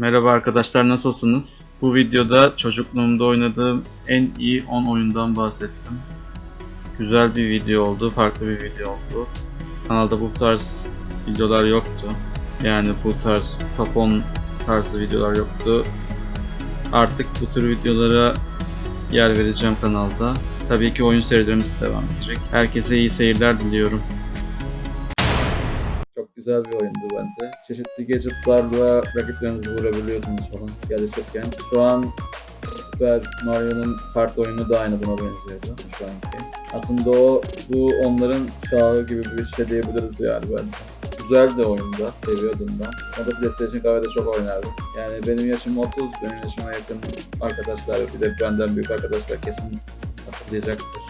Merhaba arkadaşlar nasılsınız? Bu videoda çocukluğumda oynadığım en iyi 10 oyundan bahsettim. Güzel bir video oldu, farklı bir video oldu. Kanalda bu tarz videolar yoktu. Yani bu tarz top 10 tarzı videolar yoktu. Artık bu tür videolara yer vereceğim kanalda. Tabii ki oyun serilerimiz de devam edecek. Herkese iyi seyirler diliyorum. Güzel bir oyundu bence. Çeşitli gadgetlarla rakiplerinizi vurabiliyordunuz falan gelişirken. Şu an Super Mario'nun kart oyunu da aynı buna benziyordu şu anki. Aslında o bu onların çağı gibi bir şey diyebiliriz yani bence. Güzel de oyunda, seviyordum ben. O da PlayStation kahvede çok oynardım. Yani benim yaşım 30, benim yaşıma yakın arkadaşlar, bir de benden büyük arkadaşlar kesin hatırlayacaktır.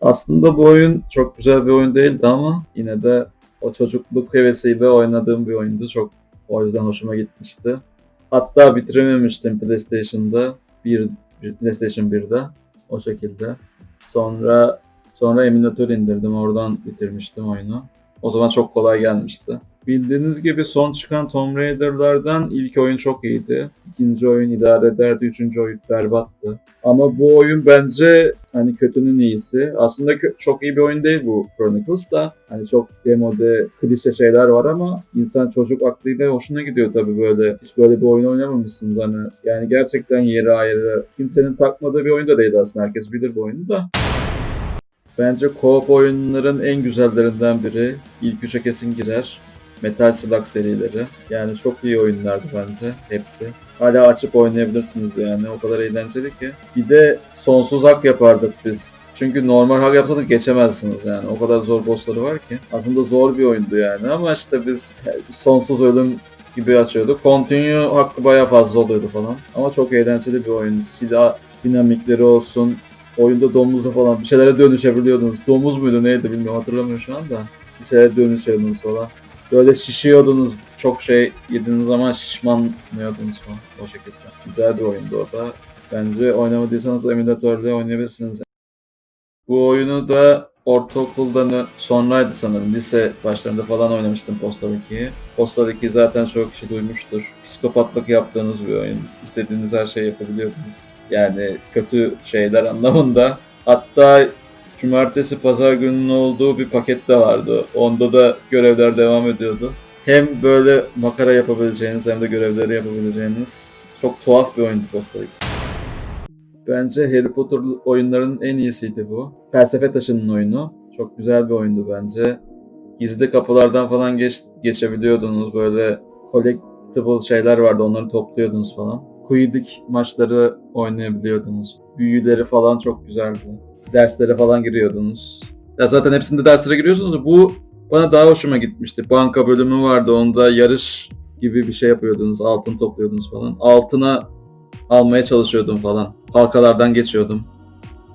Aslında bu oyun çok güzel bir oyun değildi ama yine de o çocukluk hevesiyle oynadığım bir oyundu. Çok o yüzden hoşuma gitmişti. Hatta bitirememiştim PlayStation'da. Bir, PlayStation 1'de. O şekilde. Sonra sonra emülatör indirdim. Oradan bitirmiştim oyunu. O zaman çok kolay gelmişti. Bildiğiniz gibi son çıkan Tomb Raider'lardan ilk oyun çok iyiydi. İkinci oyun idare ederdi. Üçüncü oyun berbattı. Ama bu oyun bence hani kötünün iyisi. Aslında çok iyi bir oyun değil bu Chronicles da. Hani çok demode, klişe şeyler var ama insan çocuk aklıyla hoşuna gidiyor tabii böyle. Hiç böyle bir oyun oynamamışsınız hani. Yani gerçekten yeri ayrı. Kimsenin takmadığı bir oyun da değil aslında. Herkes bilir bu oyunu da. Bence co-op oyunların en güzellerinden biri. İlk üçe kesin girer. Metal Slug serileri. Yani çok iyi oyunlardı bence hepsi. Hala açıp oynayabilirsiniz yani. O kadar eğlenceli ki. Bir de sonsuz hak yapardık biz. Çünkü normal hak yapsadık geçemezsiniz yani. O kadar zor bossları var ki. Aslında zor bir oyundu yani ama işte biz sonsuz ölüm gibi açıyorduk. Continue hakkı bayağı fazla oluyordu falan. Ama çok eğlenceli bir oyun. Silah dinamikleri olsun. Oyunda domuzla falan bir şeylere dönüşebiliyordunuz. Domuz muydu neydi bilmiyorum hatırlamıyorum şu anda. Bir şeylere dönüşüyordunuz falan. Böyle şişiyordunuz. Çok şey yediğiniz zaman şişmanlıyordunuz falan o şekilde. Güzel bir oyundu o da. Bence oynamadıysanız emülatörle oynayabilirsiniz. Bu oyunu da ortaokuldan sonraydı sanırım. Lise başlarında falan oynamıştım Postal 2'yi. Postal 2'yi zaten çok kişi duymuştur. Psikopatlık yaptığınız bir oyun. İstediğiniz her şeyi yapabiliyordunuz. Yani kötü şeyler anlamında. Hatta cumartesi pazar gününün olduğu bir paket de vardı. Onda da görevler devam ediyordu. Hem böyle makara yapabileceğiniz hem de görevleri yapabileceğiniz çok tuhaf bir oyundu Postal 2. Bence Harry Potter oyunlarının en iyisiydi bu. Felsefe Taşı'nın oyunu. Çok güzel bir oyundu bence. Gizli kapılardan falan geç, geçebiliyordunuz. Böyle collectible şeyler vardı onları topluyordunuz falan. Quidditch maçları oynayabiliyordunuz. Büyüleri falan çok güzeldi. Derslere falan giriyordunuz. Ya zaten hepsinde derslere giriyorsunuz. Bu bana daha hoşuma gitmişti. Banka bölümü vardı. Onda yarış gibi bir şey yapıyordunuz. Altın topluyordunuz falan. Altına almaya çalışıyordum falan. Halkalardan geçiyordum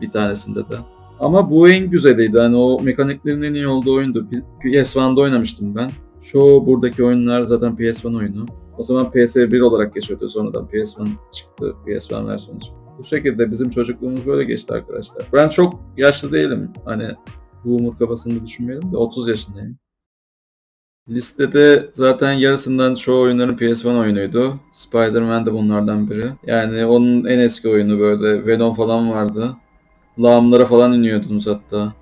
bir tanesinde de. Ama bu en güzeliydi. Hani o mekaniklerin en iyi olduğu oyundu. P- PS1'da oynamıştım ben. Çoğu buradaki oyunlar zaten PS1 oyunu. O zaman PS1 olarak geçiyordu. Sonradan PS1 çıktı. PS1 versiyonu çıktı. Bu şekilde bizim çocukluğumuz böyle geçti arkadaşlar. Ben çok yaşlı değilim. Hani bu umur kafasını düşünmeyelim de 30 yaşındayım. Listede zaten yarısından çoğu oyunların PS1 oyunuydu. Spider-Man de bunlardan biri. Yani onun en eski oyunu böyle Venom falan vardı. Lağımlara falan iniyordunuz hatta.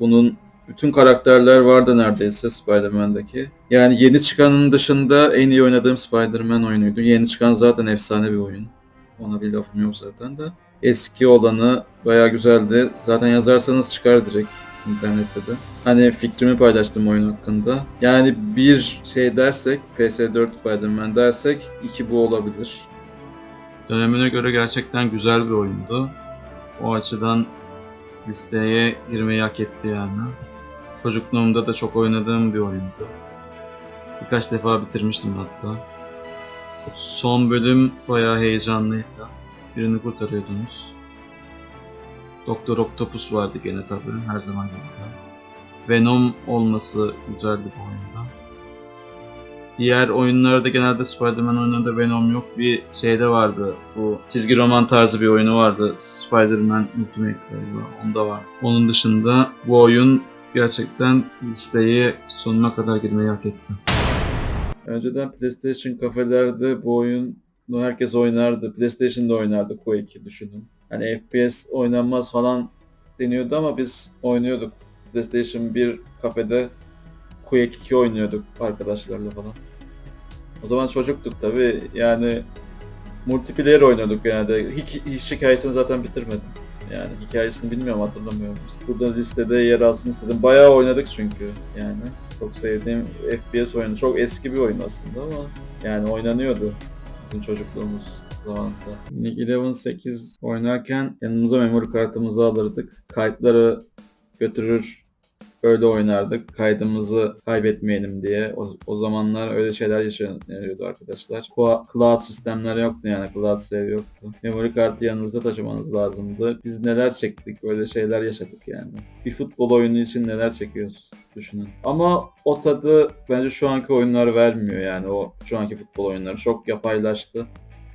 Bunun bütün karakterler vardı neredeyse Spider-Man'daki. Yani yeni çıkanın dışında en iyi oynadığım Spider-Man oyunuydu. Yeni çıkan zaten efsane bir oyun. Ona bir lafım yok zaten de. Eski olanı bayağı güzeldi. Zaten yazarsanız çıkar direkt internette de. Hani fikrimi paylaştım oyun hakkında. Yani bir şey dersek, PS4 Spider-Man dersek iki bu olabilir. Dönemine göre gerçekten güzel bir oyundu. O açıdan listeye girmeyi hak etti yani. Çocukluğumda da çok oynadığım bir oyundu. Birkaç defa bitirmiştim hatta. Son bölüm bayağı heyecanlıydı. Birini kurtarıyordunuz. Doktor Octopus vardı gene tabii her zaman gibi. Venom olması güzeldi bu oyunda. Diğer oyunlarda genelde Spider-Man oyunlarında Venom yok. Bir şeyde vardı. Bu çizgi roman tarzı bir oyunu vardı. Spider-Man Ultimate galiba. Onda var. Onun dışında bu oyun gerçekten listeyi sonuna kadar girmeyi hak etti. Önceden PlayStation kafelerde bu oyunu herkes oynardı. PlayStation'da oynardı Quake'i düşünün. Hani FPS oynanmaz falan deniyordu ama biz oynuyorduk. PlayStation 1 kafede Quake 2 oynuyorduk arkadaşlarla falan. O zaman çocuktuk tabi yani multiplayer oynuyorduk genelde. Hiç, hiç hikayesini zaten bitirmedim. Yani hikayesini bilmiyorum hatırlamıyorum. Burada listede yer alsın istedim. Bayağı oynadık çünkü yani. Çok sevdiğim FPS oyunu. Çok eski bir oyun aslında ama yani oynanıyordu bizim çocukluğumuz zamanında. Nick Eleven 8 oynarken yanımıza memory kartımızı alırdık. Kayıtları götürür öyle oynardık. Kaydımızı kaybetmeyelim diye. O, o zamanlar öyle şeyler yaşanıyordu arkadaşlar. Bu cloud sistemler yoktu yani. Cloud save yoktu. Memory kartı yanınızda taşımanız lazımdı. Biz neler çektik, öyle şeyler yaşadık yani. Bir futbol oyunu için neler çekiyoruz düşünün. Ama o tadı bence şu anki oyunlar vermiyor yani. O şu anki futbol oyunları çok yapaylaştı.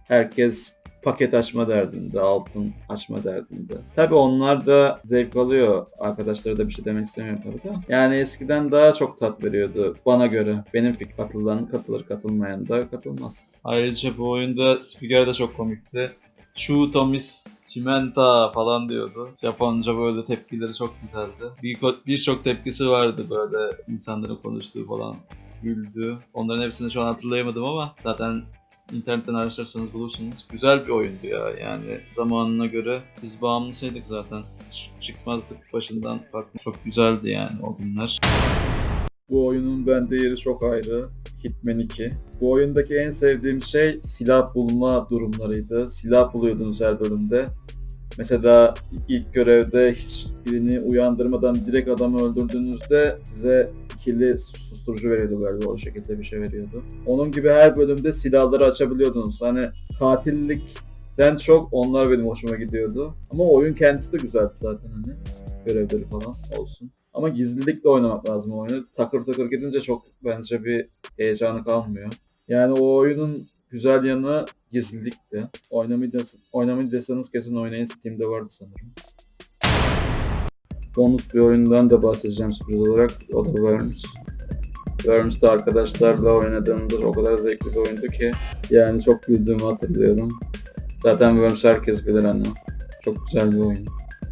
Herkes paket açma derdinde, altın açma derdinde. Tabi onlar da zevk alıyor. Arkadaşlara da bir şey demek istemiyorum tabii de. Yani eskiden daha çok tat veriyordu bana göre. Benim fikrim katılan katılır, katılmayan da katılmaz. Ayrıca bu oyunda spiker de çok komikti. Şu Tomis Çimenta falan diyordu. Japonca böyle tepkileri çok güzeldi. Bir- Birçok tepkisi vardı böyle insanların konuştuğu falan güldü. Onların hepsini şu an hatırlayamadım ama zaten internetten araştırırsanız bulursunuz. Güzel bir oyundu ya yani zamanına göre biz bağımlısıydık zaten. Çıkmazdık başından farklı. Çok güzeldi yani o günler. Bu oyunun bende yeri çok ayrı. Hitman 2. Bu oyundaki en sevdiğim şey silah bulma durumlarıydı. Silah buluyordunuz her bölümde. Mesela ilk görevde hiçbirini uyandırmadan direkt adamı öldürdüğünüzde size ikili susturucu veriyordu galiba o şekilde bir şey veriyordu. Onun gibi her bölümde silahları açabiliyordunuz. Hani katillikten çok onlar benim hoşuma gidiyordu. Ama oyun kendisi de güzeldi zaten hani. Görevleri falan olsun. Ama gizlilikle oynamak lazım oyunu. Takır takır gidince çok bence bir heyecanı kalmıyor. Yani o oyunun güzel yanı gizlilikti. Oynamayı, des oynamayı deseniz kesin oynayın. Steam'de vardı sanırım. Bonus bir oyundan da bahsedeceğim sürpriz olarak. O da Worms. Worms'te arkadaşlarla oynadığımda o kadar zevkli bir oyundu ki yani çok güldüğümü hatırlıyorum. Zaten Worms herkes bilir hani. Çok güzel bir oyun.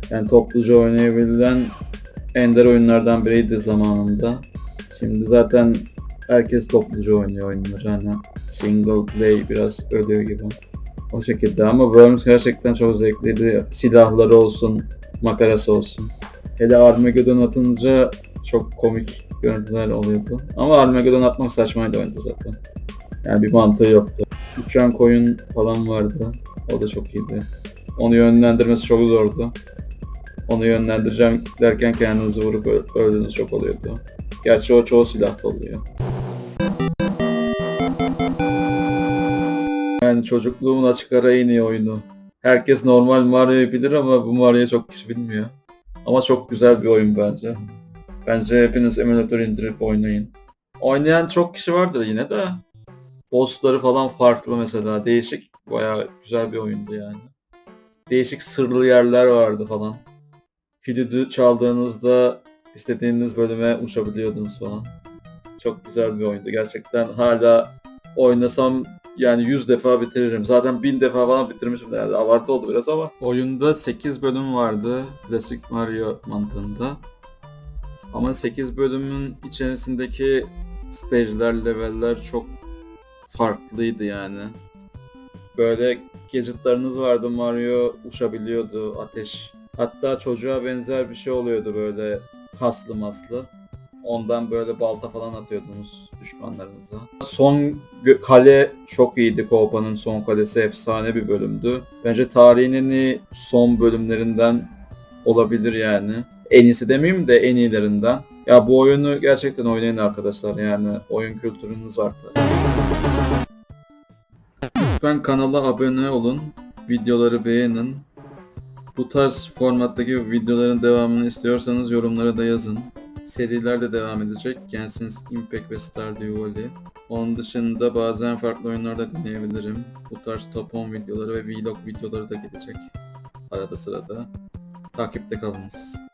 Yani topluca oynayabilen ender oyunlardan biriydi zamanında. Şimdi zaten herkes topluca oynuyor oyunları hani single play biraz ölüyor gibi. O şekilde ama Worms gerçekten çok zevkliydi. Silahları olsun, makarası olsun. Hele Armageddon atınca çok komik görüntüler oluyordu. Ama Armageddon atmak saçmaydı oyunda zaten. Yani bir mantığı yoktu. Uçan koyun falan vardı. O da çok iyiydi. Onu yönlendirmesi çok zordu. Onu yönlendireceğim derken kendinizi vurup öldüğünüz çok oluyordu. Gerçi o çoğu silahta oluyor. Yani çocukluğumun açık ara en iyi oyunu. Herkes normal Mario'yu bilir ama bu Mario'yu çok kişi bilmiyor. Ama çok güzel bir oyun bence. Bence hepiniz emülatör indirip oynayın. Oynayan çok kişi vardır yine de. Bossları falan farklı mesela. Değişik, bayağı güzel bir oyundu yani. Değişik sırlı yerler vardı falan. Flütü çaldığınızda istediğiniz bölüme uçabiliyordunuz falan. Çok güzel bir oyundu. Gerçekten hala oynasam yani 100 defa bitiririm. Zaten 1000 defa falan bitirmişim de yani abartı oldu biraz ama. Oyunda 8 bölüm vardı. Klasik Mario mantığında. Ama 8 bölümün içerisindeki stage'ler, leveller çok farklıydı yani. Böyle gadgetlarınız vardı. Mario uçabiliyordu. Ateş. Hatta çocuğa benzer bir şey oluyordu böyle kaslı maslı. Ondan böyle balta falan atıyordunuz düşmanlarınıza. Son kale çok iyiydi. Koopa'nın son kalesi efsane bir bölümdü. Bence tarihin en iyi son bölümlerinden olabilir yani. En iyisi demeyeyim de en iyilerinden. Ya bu oyunu gerçekten oynayın arkadaşlar yani oyun kültürünüz artar. Lütfen kanala abone olun, videoları beğenin. Bu tarz formattaki videoların devamını istiyorsanız yorumlara da yazın. Seriler de devam edecek. Genshin Impact ve Stardew Valley. Onun dışında bazen farklı oyunlarda deneyebilirim. Bu tarz top 10 videoları ve vlog videoları da gelecek. Arada sırada. Takipte kalınız.